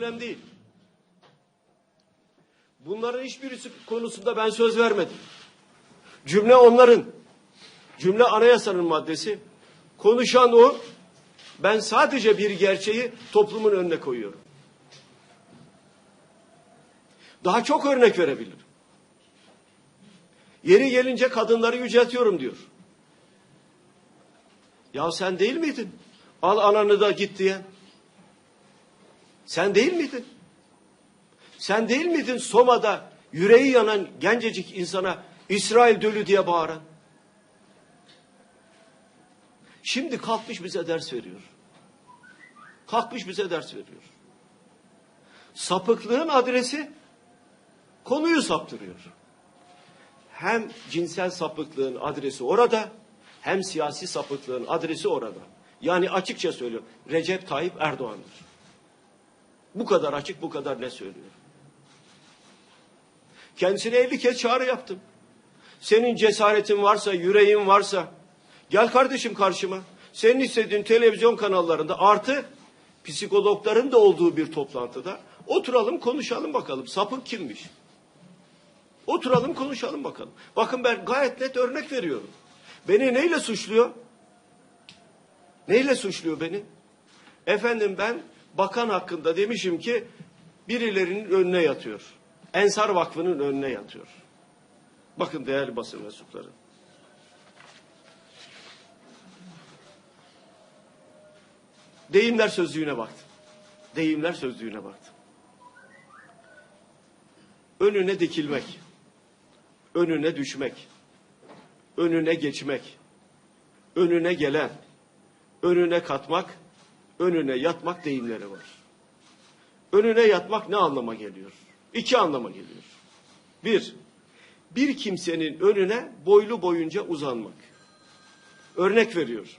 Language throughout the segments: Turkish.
cümlem değil. Bunların hiçbirisi konusunda ben söz vermedim. Cümle onların. Cümle anayasanın maddesi. Konuşan o. Ben sadece bir gerçeği toplumun önüne koyuyorum. Daha çok örnek verebilirim. Yeri gelince kadınları yüceltiyorum diyor. Ya sen değil miydin? Al ananı da git diye. Sen değil miydin? Sen değil miydin Soma'da yüreği yanan gencecik insana İsrail dölü diye bağıran? Şimdi kalkmış bize ders veriyor. Kalkmış bize ders veriyor. Sapıklığın adresi konuyu saptırıyor. Hem cinsel sapıklığın adresi orada, hem siyasi sapıklığın adresi orada. Yani açıkça söylüyorum, Recep Tayyip Erdoğan'dır. Bu kadar açık, bu kadar ne söylüyor. Kendisine elli kez çağrı yaptım. Senin cesaretin varsa, yüreğin varsa, gel kardeşim karşıma. Senin istediğin televizyon kanallarında artı psikologların da olduğu bir toplantıda oturalım konuşalım bakalım sapık kimmiş. Oturalım konuşalım bakalım. Bakın ben gayet net örnek veriyorum. Beni neyle suçluyor? Neyle suçluyor beni? Efendim ben bakan hakkında demişim ki birilerinin önüne yatıyor. Ensar Vakfı'nın önüne yatıyor. Bakın değerli basın mensupları. Deyimler sözlüğüne baktım. Deyimler sözlüğüne baktım. Önüne dikilmek, önüne düşmek, önüne geçmek, önüne gelen, önüne katmak, önüne yatmak deyimleri var. Önüne yatmak ne anlama geliyor? İki anlama geliyor. Bir, bir kimsenin önüne boylu boyunca uzanmak. Örnek veriyor.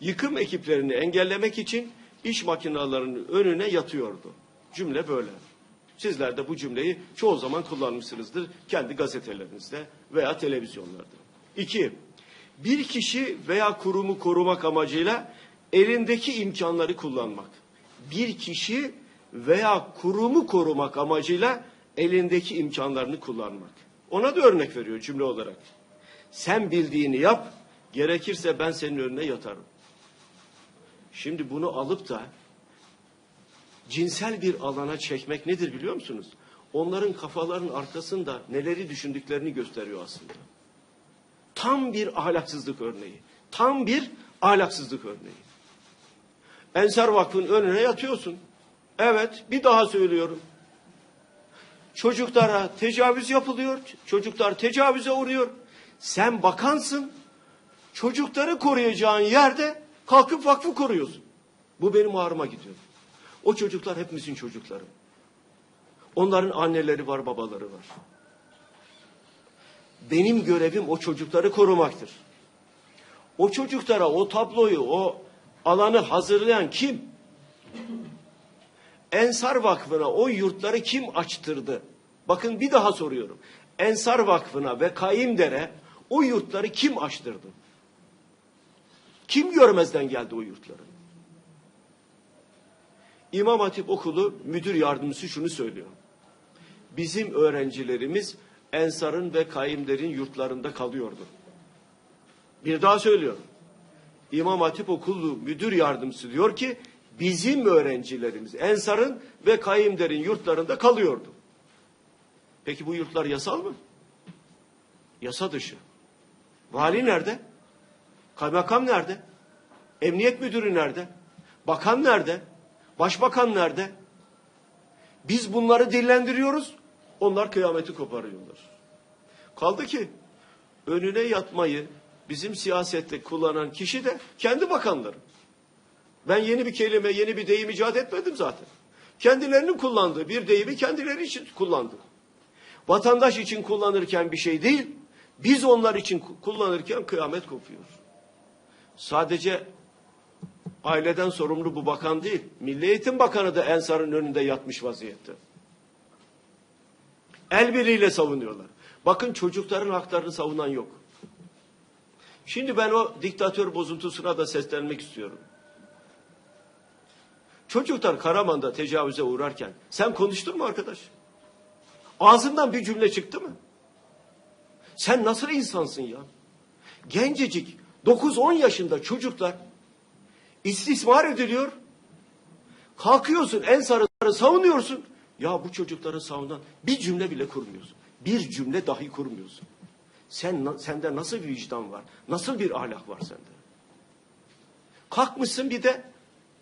Yıkım ekiplerini engellemek için iş makinelerinin önüne yatıyordu. Cümle böyle. Sizler de bu cümleyi çoğu zaman kullanmışsınızdır kendi gazetelerinizde veya televizyonlarda. İki, bir kişi veya kurumu korumak amacıyla elindeki imkanları kullanmak. Bir kişi veya kurumu korumak amacıyla elindeki imkanlarını kullanmak. Ona da örnek veriyor cümle olarak. Sen bildiğini yap, gerekirse ben senin önüne yatarım. Şimdi bunu alıp da cinsel bir alana çekmek nedir biliyor musunuz? Onların kafalarının arkasında neleri düşündüklerini gösteriyor aslında. Tam bir ahlaksızlık örneği. Tam bir ahlaksızlık örneği. Ensar Vakfı'nın önüne yatıyorsun. Evet, bir daha söylüyorum. Çocuklara tecavüz yapılıyor. Çocuklar tecavüze uğruyor. Sen bakansın. Çocukları koruyacağın yerde kalkıp vakfı koruyorsun. Bu benim ağrıma gidiyor. O çocuklar hepimizin çocukları. Onların anneleri var, babaları var. Benim görevim o çocukları korumaktır. O çocuklara o tabloyu, o alanı hazırlayan kim? Ensar Vakfı'na o yurtları kim açtırdı? Bakın bir daha soruyorum. Ensar Vakfı'na ve Kaimdere o yurtları kim açtırdı? Kim görmezden geldi o yurtları? İmam Hatip Okulu müdür yardımcısı şunu söylüyor. Bizim öğrencilerimiz Ensar'ın ve Kaimler'in yurtlarında kalıyordu. Bir daha söylüyorum. İmam Hatip Okulu müdür yardımcısı diyor ki bizim öğrencilerimiz Ensar'ın ve Kaimler'in yurtlarında kalıyordu. Peki bu yurtlar yasal mı? Yasa dışı. Vali nerede? Kaymakam nerede? Emniyet müdürü nerede? Bakan nerede? Başbakan nerede? Biz bunları dillendiriyoruz. Onlar kıyameti koparıyorlar. Kaldı ki önüne yatmayı bizim siyasette kullanan kişi de kendi bakanları. Ben yeni bir kelime, yeni bir deyim icat etmedim zaten. Kendilerinin kullandığı bir deyimi kendileri için kullandı. Vatandaş için kullanırken bir şey değil, biz onlar için kullanırken kıyamet kopuyor. Sadece aileden sorumlu bu bakan değil. Milli Eğitim Bakanı da Ensar'ın önünde yatmış vaziyette. El birliğiyle savunuyorlar. Bakın çocukların haklarını savunan yok. Şimdi ben o diktatör bozuntusuna da seslenmek istiyorum. Çocuklar Karaman'da tecavüze uğrarken sen konuştun mu arkadaş? Ağzından bir cümle çıktı mı? Sen nasıl insansın ya? Gencecik 9-10 yaşında çocuklar istismar ediliyor. Kalkıyorsun en sarıları savunuyorsun. Ya bu çocukları savunan bir cümle bile kurmuyorsun. Bir cümle dahi kurmuyorsun. Sen sende nasıl bir vicdan var? Nasıl bir ahlak var sende? Kalkmışsın bir de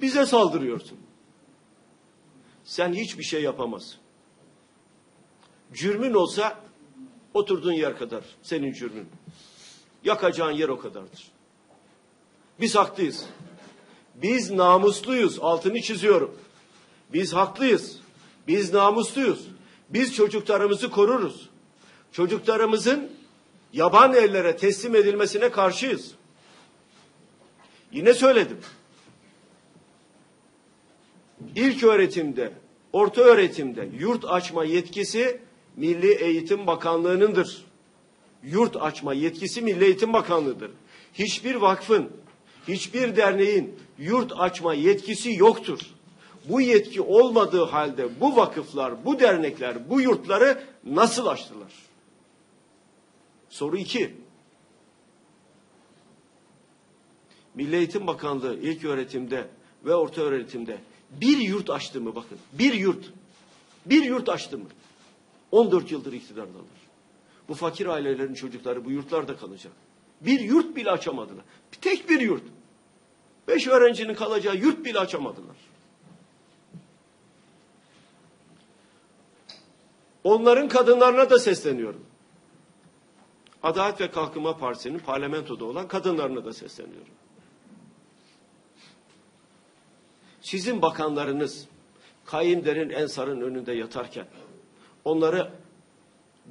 bize saldırıyorsun. Sen hiçbir şey yapamazsın. Cürmün olsa oturduğun yer kadar senin cürmün. Yakacağın yer o kadardır. Biz haklıyız. Biz namusluyuz. Altını çiziyorum. Biz haklıyız. Biz namusluyuz. Biz çocuklarımızı koruruz. Çocuklarımızın yaban ellere teslim edilmesine karşıyız. Yine söyledim. İlk öğretimde, orta öğretimde yurt açma yetkisi Milli Eğitim Bakanlığı'nındır. Yurt açma yetkisi Milli Eğitim Bakanlığı'dır. Hiçbir vakfın, hiçbir derneğin yurt açma yetkisi yoktur. Bu yetki olmadığı halde bu vakıflar, bu dernekler, bu yurtları nasıl açtılar? Soru iki. Milli Eğitim Bakanlığı ilk öğretimde ve orta öğretimde bir yurt açtı mı bakın. Bir yurt. Bir yurt açtı mı? 14 yıldır iktidardalar. Bu fakir ailelerin çocukları bu yurtlarda kalacak. Bir yurt bile açamadılar. Tek bir yurt. Beş öğrencinin kalacağı yurt bile açamadılar. Onların kadınlarına da sesleniyorum. Adalet ve Kalkınma Partisi'nin parlamentoda olan kadınlarına da sesleniyorum. Sizin bakanlarınız kayınderin ensarın önünde yatarken onları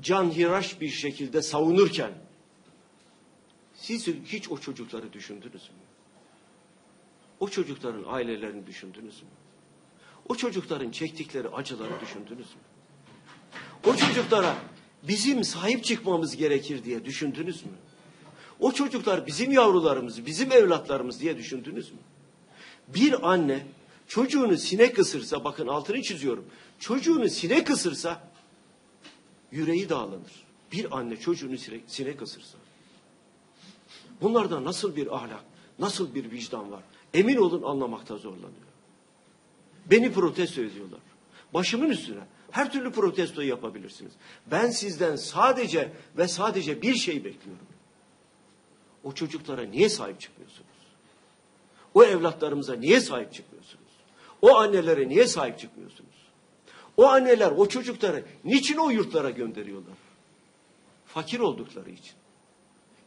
canhiraş bir şekilde savunurken siz hiç o çocukları düşündünüz mü? O çocukların ailelerini düşündünüz mü? O çocukların çektikleri acıları düşündünüz mü? O çocuklara bizim sahip çıkmamız gerekir diye düşündünüz mü? O çocuklar bizim yavrularımız, bizim evlatlarımız diye düşündünüz mü? Bir anne çocuğunu sinek ısırsa, bakın altını çiziyorum. Çocuğunu sinek ısırsa yüreği dağlanır. Bir anne çocuğunu sinek, sinek ısırsa. Bunlarda nasıl bir ahlak, nasıl bir vicdan var? Emin olun anlamakta zorlanıyor. Beni protesto ediyorlar. Başımın üstüne. Her türlü protestoyu yapabilirsiniz. Ben sizden sadece ve sadece bir şey bekliyorum. O çocuklara niye sahip çıkmıyorsunuz? O evlatlarımıza niye sahip çıkmıyorsunuz? O annelere niye sahip çıkmıyorsunuz? O anneler o çocukları niçin o yurtlara gönderiyorlar? Fakir oldukları için.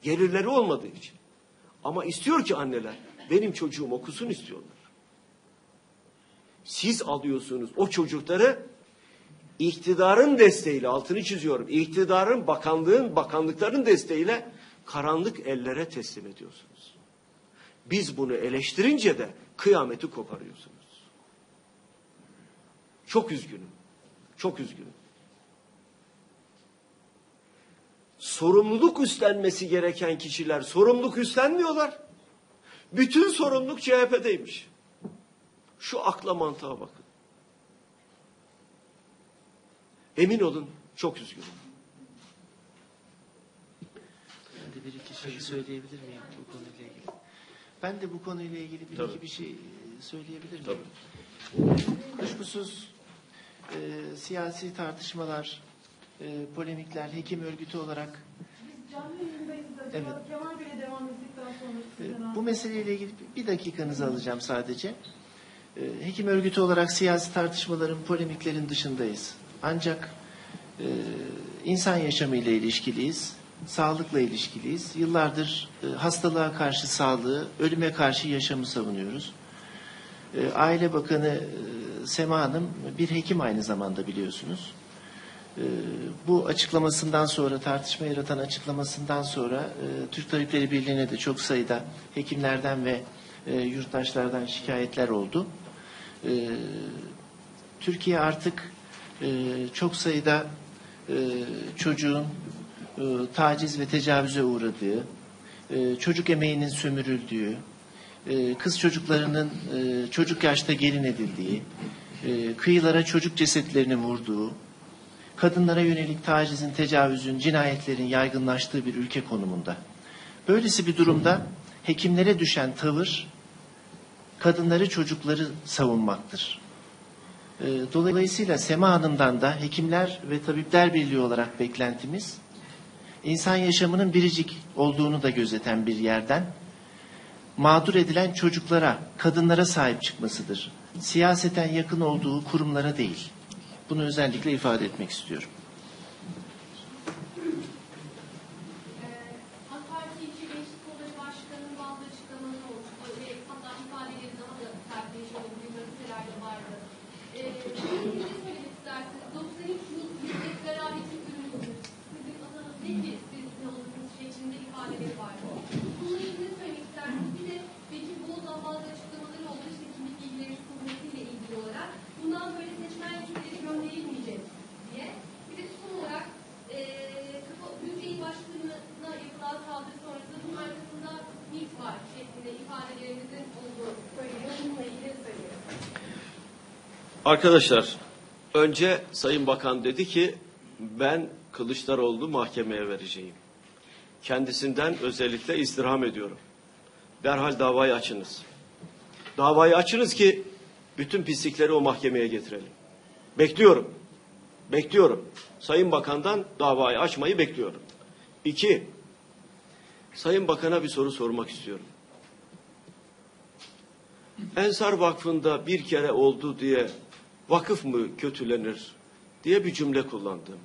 Gelirleri olmadığı için. Ama istiyor ki anneler benim çocuğum okusun istiyorlar. Siz alıyorsunuz o çocukları iktidarın desteğiyle altını çiziyorum. İktidarın, bakanlığın, bakanlıkların desteğiyle karanlık ellere teslim ediyorsunuz. Biz bunu eleştirince de kıyameti koparıyorsunuz. Çok üzgünüm. Çok üzgünüm. Sorumluluk üstlenmesi gereken kişiler sorumluluk üstlenmiyorlar. Bütün sorumluluk CHP'deymiş. Şu akla mantığa bakın. Emin olun çok üzgünüm. Ben de bir iki şey söyleyebilir miyim bu konuyla ilgili? Ben de bu konuyla ilgili bir Tabii. iki bir şey söyleyebilir miyim? Tabii. Kuşkusuz e, siyasi tartışmalar, e, polemikler, hekim örgütü olarak Canlı yayındayız. Evet. Kemal Bey'le devam ettikten sonra e, bu meseleyle ilgili bir dakikanızı alacağım sadece. E, hekim örgütü olarak siyasi tartışmaların, polemiklerin dışındayız. Ancak e, insan yaşamı ile ilişkiliyiz, sağlıkla ilişkiliyiz. Yıllardır e, hastalığa karşı sağlığı, ölüme karşı yaşamı savunuyoruz. E, Aile Bakanı e, Sema Hanım bir hekim aynı zamanda biliyorsunuz. E, Bu açıklamasından sonra, tartışma yaratan açıklamasından sonra e, Türk Tabipleri Birliği'ne de çok sayıda hekimlerden ve e, yurttaşlardan şikayetler oldu. E, Türkiye artık e, çok sayıda e, çocuğun e, taciz ve tecavüze uğradığı, e, çocuk emeğinin sömürüldüğü, e, kız çocuklarının e, çocuk yaşta gelin edildiği, e, kıyılara çocuk cesetlerini vurduğu, kadınlara yönelik tacizin, tecavüzün, cinayetlerin yaygınlaştığı bir ülke konumunda. Böylesi bir durumda hekimlere düşen tavır kadınları, çocukları savunmaktır. E, Dolayısıyla Sema Hanım'dan da Hekimler ve Tabipler Birliği olarak beklentimiz insan yaşamının biricik olduğunu da gözeten bir yerden mağdur edilen çocuklara, kadınlara sahip çıkmasıdır. Siyaseten yakın olduğu kurumlara değil. Bunu özellikle ifade etmek istiyorum. Arkadaşlar, önce Sayın Bakan dedi ki ben Kılıçdaroğlu mahkemeye vereceğim. Kendisinden özellikle istirham ediyorum. Derhal davayı açınız. Davayı açınız ki bütün pislikleri o mahkemeye getirelim. Bekliyorum. Bekliyorum. Sayın Bakan'dan davayı açmayı bekliyorum. İki, Sayın Bakan'a bir soru sormak istiyorum. Ensar Vakfı'nda bir kere oldu diye vakıf mı kötülenir diye bir cümle kullandım.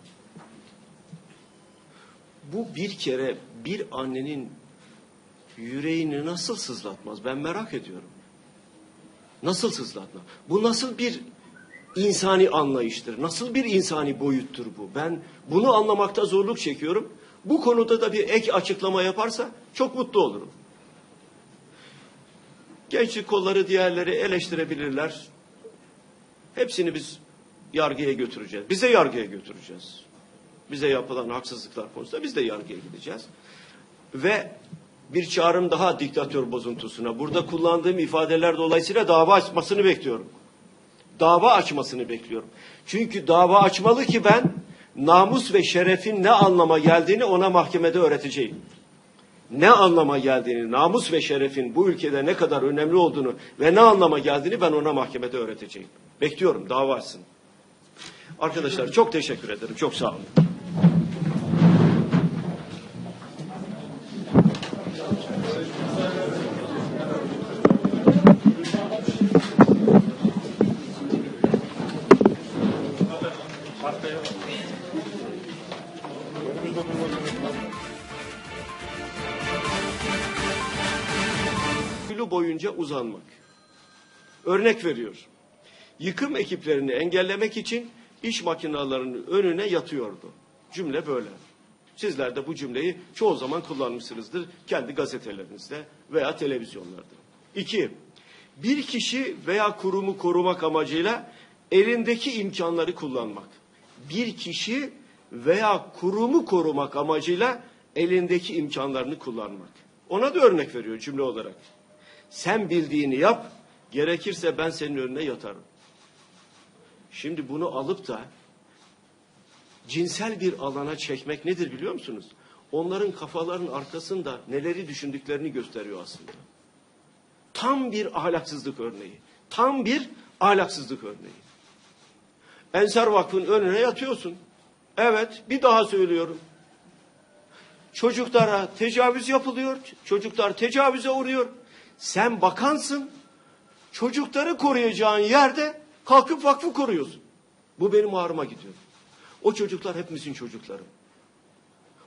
Bu bir kere bir annenin yüreğini nasıl sızlatmaz ben merak ediyorum. Nasıl sızlatmaz? Bu nasıl bir insani anlayıştır? Nasıl bir insani boyuttur bu? Ben bunu anlamakta zorluk çekiyorum. Bu konuda da bir ek açıklama yaparsa çok mutlu olurum. Gençlik kolları diğerleri eleştirebilirler. Hepsini biz yargıya götüreceğiz. Bize yargıya götüreceğiz. Bize yapılan haksızlıklar konusunda biz de yargıya gideceğiz. Ve bir çağrım daha diktatör bozuntusuna. Burada kullandığım ifadeler dolayısıyla dava açmasını bekliyorum. Dava açmasını bekliyorum. Çünkü dava açmalı ki ben namus ve şerefin ne anlama geldiğini ona mahkemede öğreteceğim ne anlama geldiğini, namus ve şerefin bu ülkede ne kadar önemli olduğunu ve ne anlama geldiğini ben ona mahkemede öğreteceğim. Bekliyorum dava açsın. Arkadaşlar çok teşekkür ederim. Çok sağ olun. Uzanmak. Örnek veriyor. Yıkım ekiplerini engellemek için iş makinelerinin önüne yatıyordu. Cümle böyle. Sizler de bu cümleyi çoğu zaman kullanmışsınızdır kendi gazetelerinizde veya televizyonlarda. İki, bir kişi veya kurumu korumak amacıyla elindeki imkanları kullanmak. Bir kişi veya kurumu korumak amacıyla elindeki imkanlarını kullanmak. Ona da örnek veriyor cümle olarak. Sen bildiğini yap, gerekirse ben senin önüne yatarım. Şimdi bunu alıp da cinsel bir alana çekmek nedir biliyor musunuz? Onların kafaların arkasında neleri düşündüklerini gösteriyor aslında. Tam bir ahlaksızlık örneği. Tam bir ahlaksızlık örneği. Ensar Vakfı'nın önüne yatıyorsun. Evet, bir daha söylüyorum. Çocuklara tecavüz yapılıyor. Çocuklar tecavüze uğruyor. Sen bakansın. Çocukları koruyacağın yerde kalkıp vakfı koruyorsun. Bu benim ağrıma gidiyor. O çocuklar hepimizin çocukları.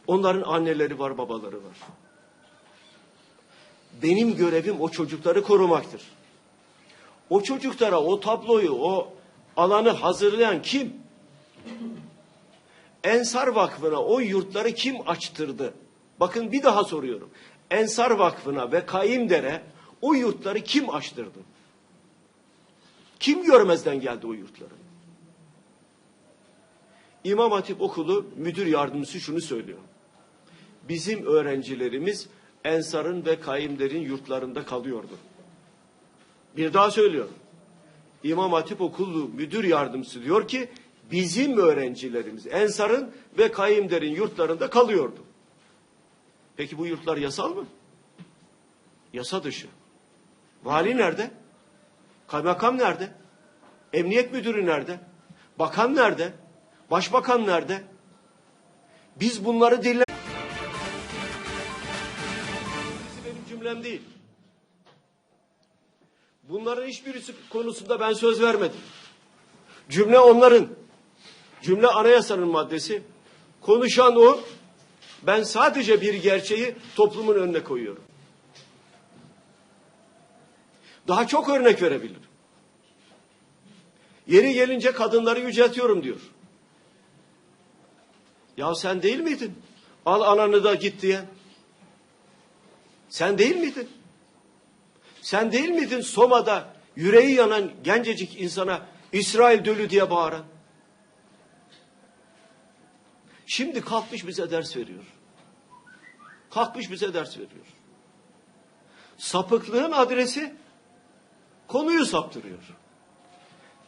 Onların anneleri var, babaları var. Benim görevim o çocukları korumaktır. O çocuklara o tabloyu, o alanı hazırlayan kim? Ensar Vakfı'na o yurtları kim açtırdı? Bakın bir daha soruyorum. Ensar Vakfı'na ve Kayımdere o yurtları kim açtırdı? Kim görmezden geldi o yurtları? İmam Hatip Okulu müdür yardımcısı şunu söylüyor. Bizim öğrencilerimiz Ensar'ın ve Kayımder'in yurtlarında kalıyordu. Bir daha söylüyorum. İmam Hatip Okulu müdür yardımcısı diyor ki bizim öğrencilerimiz Ensar'ın ve Kayımder'in yurtlarında kalıyordu. Peki bu yurtlar yasal mı? Yasa dışı. Vali nerede? Kaymakam nerede? Emniyet müdürü nerede? Bakan nerede? Başbakan nerede? Biz bunları dinle... benim cümlem değil. Bunların hiçbirisi konusunda ben söz vermedim. Cümle onların. Cümle anayasanın maddesi. Konuşan o. Ben sadece bir gerçeği toplumun önüne koyuyorum. Daha çok örnek verebilirim. Yeri gelince kadınları yüceltiyorum diyor. Ya sen değil miydin? Al ananı da git diyen. Sen değil miydin? Sen değil miydin Soma'da yüreği yanan gencecik insana İsrail dölü diye bağıran? Şimdi kalkmış bize ders veriyor. Kalkmış bize ders veriyor. Sapıklığın adresi konuyu saptırıyor.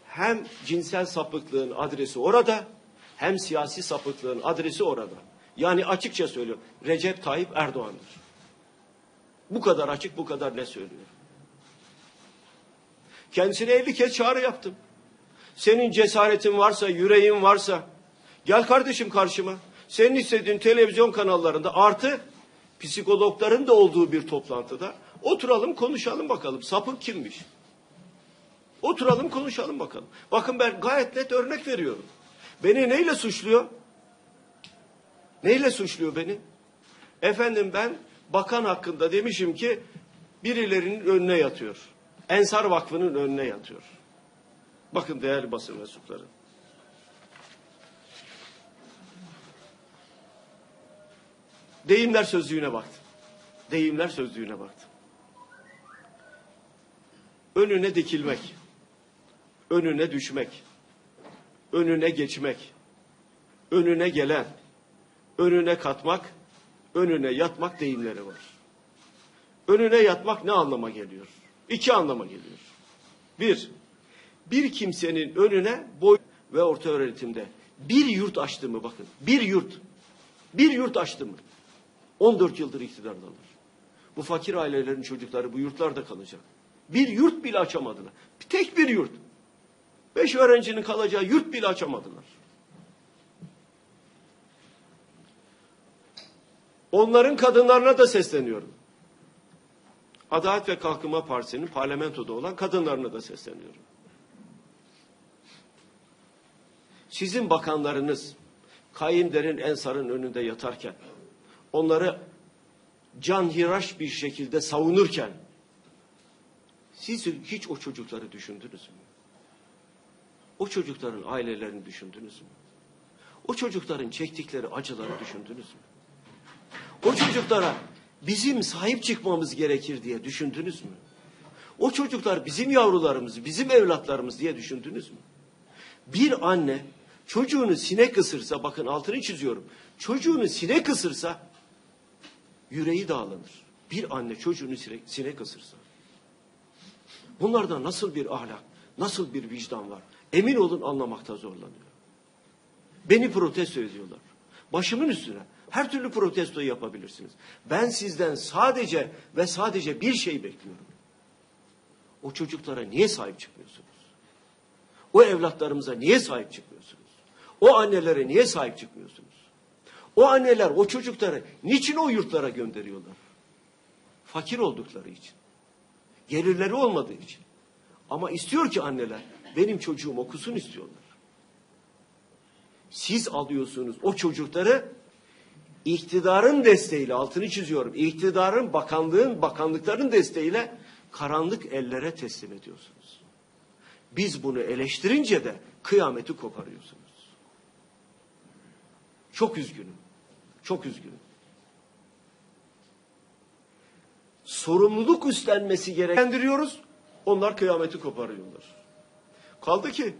Hem cinsel sapıklığın adresi orada, hem siyasi sapıklığın adresi orada. Yani açıkça söylüyorum, Recep Tayyip Erdoğan'dır. Bu kadar açık, bu kadar ne söylüyor. Kendisine 50 kez çağrı yaptım. Senin cesaretin varsa, yüreğin varsa gel kardeşim karşıma. Senin istediğin televizyon kanallarında artı psikologların da olduğu bir toplantıda oturalım konuşalım bakalım sapık kimmiş. Oturalım konuşalım bakalım. Bakın ben gayet net örnek veriyorum. Beni neyle suçluyor? Neyle suçluyor beni? Efendim ben bakan hakkında demişim ki birilerinin önüne yatıyor. Ensar Vakfı'nın önüne yatıyor. Bakın değerli basın mensupları. Deyimler sözlüğüne baktım. Deyimler sözlüğüne baktım. Önüne dikilmek, önüne düşmek, önüne geçmek, önüne gelen, önüne katmak, önüne yatmak deyimleri var. Önüne yatmak ne anlama geliyor? İki anlama geliyor. Bir, bir kimsenin önüne boy ve orta öğretimde bir yurt açtı mı bakın, bir yurt, bir yurt açtı mı? 14 yıldır iktidardalar. Bu fakir ailelerin çocukları bu yurtlarda kalacak. Bir yurt bile açamadılar. Tek bir yurt. Beş öğrencinin kalacağı yurt bile açamadılar. Onların kadınlarına da sesleniyorum. Adalet ve Kalkınma Partisi'nin parlamentoda olan kadınlarına da sesleniyorum. Sizin bakanlarınız Kayımder'in Ensar'ın önünde yatarken onları canhiraş bir şekilde savunurken siz hiç o çocukları düşündünüz mü? O çocukların ailelerini düşündünüz mü? O çocukların çektikleri acıları düşündünüz mü? O çocuklara bizim sahip çıkmamız gerekir diye düşündünüz mü? O çocuklar bizim yavrularımız, bizim evlatlarımız diye düşündünüz mü? Bir anne çocuğunu sinek ısırsa, bakın altını çiziyorum. Çocuğunu sinek ısırsa yüreği dağlanır. Bir anne çocuğunu sinek, sinek ısırsa. Bunlarda nasıl bir ahlak, nasıl bir vicdan var? Emin olun anlamakta zorlanıyor. Beni protesto ediyorlar. Başımın üstüne. Her türlü protestoyu yapabilirsiniz. Ben sizden sadece ve sadece bir şey bekliyorum. O çocuklara niye sahip çıkmıyorsunuz? O evlatlarımıza niye sahip çıkmıyorsunuz? O annelere niye sahip çıkmıyorsunuz? O anneler o çocukları niçin o yurtlara gönderiyorlar? Fakir oldukları için. Gelirleri olmadığı için. Ama istiyor ki anneler benim çocuğum okusun istiyorlar. Siz alıyorsunuz o çocukları iktidarın desteğiyle altını çiziyorum. İktidarın, bakanlığın, bakanlıkların desteğiyle karanlık ellere teslim ediyorsunuz. Biz bunu eleştirince de kıyameti koparıyorsunuz. Çok üzgünüm. Çok üzgünüm. Sorumluluk üstlenmesi gerektiriyoruz. Onlar kıyameti koparıyorlar. Kaldı ki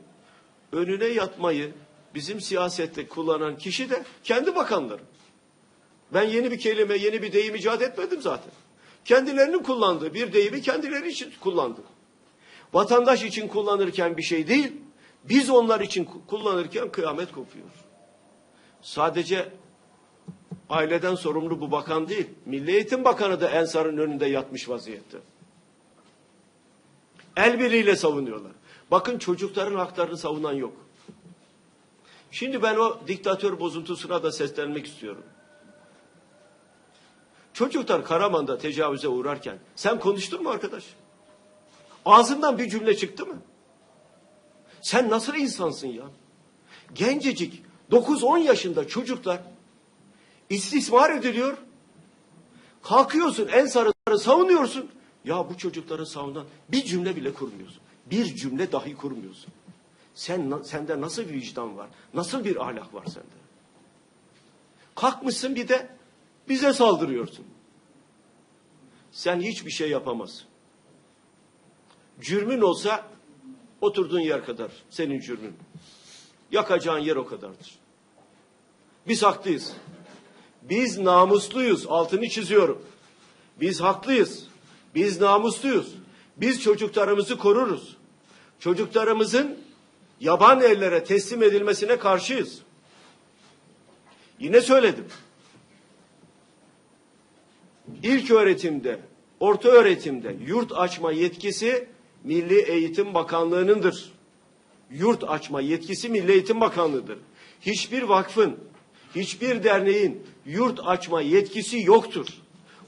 önüne yatmayı bizim siyasette kullanan kişi de kendi bakanları. Ben yeni bir kelime, yeni bir deyim icat etmedim zaten. Kendilerinin kullandığı bir deyimi kendileri için kullandım. Vatandaş için kullanırken bir şey değil, biz onlar için ku- kullanırken kıyamet kopuyor. Sadece aileden sorumlu bu bakan değil, Milli Eğitim Bakanı da Ensar'ın önünde yatmış vaziyette. El birliğiyle savunuyorlar. Bakın çocukların haklarını savunan yok. Şimdi ben o diktatör bozuntusuna da seslenmek istiyorum. Çocuklar Karaman'da tecavüze uğrarken sen konuştun mu arkadaş? Ağzından bir cümle çıktı mı? Sen nasıl insansın ya? Gencecik 9-10 yaşında çocuklar istismar ediliyor. Kalkıyorsun en sarıları savunuyorsun. Ya bu çocukları savunan bir cümle bile kurmuyorsun. Bir cümle dahi kurmuyorsun. Sen sende nasıl bir vicdan var? Nasıl bir ahlak var sende? Kalkmışsın bir de bize saldırıyorsun. Sen hiçbir şey yapamazsın. Cürmün olsa oturduğun yer kadar senin cürmün. Yakacağın yer o kadardır. Biz haklıyız. Biz namusluyuz. Altını çiziyorum. Biz haklıyız. Biz namusluyuz. Biz çocuklarımızı koruruz. Çocuklarımızın yaban ellere teslim edilmesine karşıyız. Yine söyledim. İlk öğretimde, orta öğretimde yurt açma yetkisi Milli Eğitim Bakanlığı'nındır. Yurt açma yetkisi Milli Eğitim Bakanlığı'dır. Hiçbir vakfın, hiçbir derneğin yurt açma yetkisi yoktur.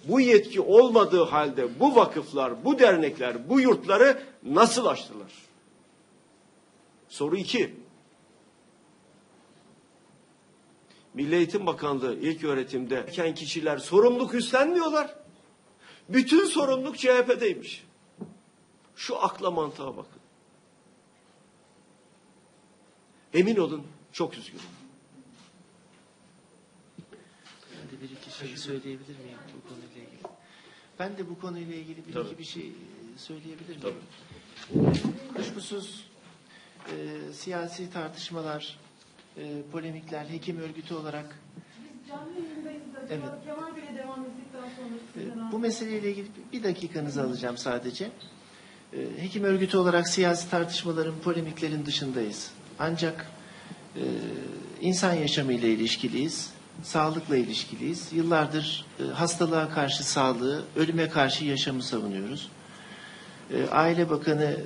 Bu yetki olmadığı halde bu vakıflar, bu dernekler, bu yurtları nasıl açtılar? Soru iki. Milli Eğitim Bakanlığı ilk öğretimde iken kişiler sorumluluk üstlenmiyorlar. Bütün sorumluluk CHP'deymiş. Şu akla mantığa bakın. Emin olun çok üzgünüm. Ben de bir iki şey söyleyebilir miyim bu konuyla ilgili? Ben de bu konuyla ilgili bir Tabii. iki bir şey söyleyebilir miyim? Tabii. Kuşkusuz e, siyasi tartışmalar, e, polemikler hekim örgütü olarak Biz canlı yayındayız acaba. Evet. Kemal Bey'le devam ettikten sonra e, sizden bu meseleyle ilgili bir dakikanızı alacağım sadece. E, hekim örgütü olarak siyasi tartışmaların, polemiklerin dışındayız. Ancak e, insan yaşamı ile ilişkiliyiz, sağlıkla ilişkiliyiz. Yıllardır e, hastalığa karşı sağlığı, ölüme karşı yaşamı savunuyoruz. E, Aile Bakanı e,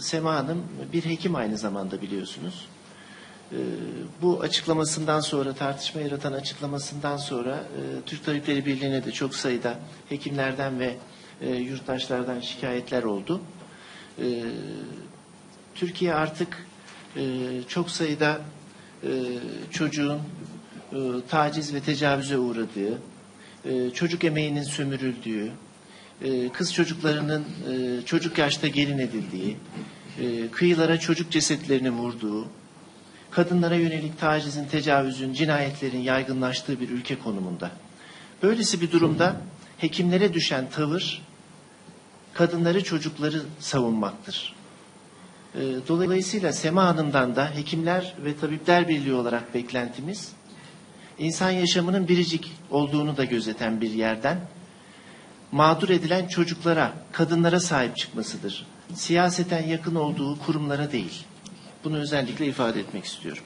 Sema Hanım bir hekim aynı zamanda biliyorsunuz. E, Bu açıklamasından sonra, tartışma yaratan açıklamasından sonra e, Türk Tabipleri Birliği'ne de çok sayıda hekimlerden ve e, yurttaşlardan şikayetler oldu. E, Türkiye artık e, çok sayıda e, çocuğun e, taciz ve tecavüze uğradığı, e, çocuk emeğinin sömürüldüğü, e, kız çocuklarının e, çocuk yaşta gelin edildiği, e, kıyılara çocuk cesetlerini vurduğu, kadınlara yönelik tacizin, tecavüzün, cinayetlerin yaygınlaştığı bir ülke konumunda. Böylesi bir durumda hekimlere düşen tavır kadınları, çocukları savunmaktır. Dolayısıyla Sema Hanım'dan da Hekimler ve Tabipler Birliği olarak beklentimiz insan yaşamının biricik olduğunu da gözeten bir yerden mağdur edilen çocuklara, kadınlara sahip çıkmasıdır. Siyaseten yakın olduğu kurumlara değil. Bunu özellikle ifade etmek istiyorum.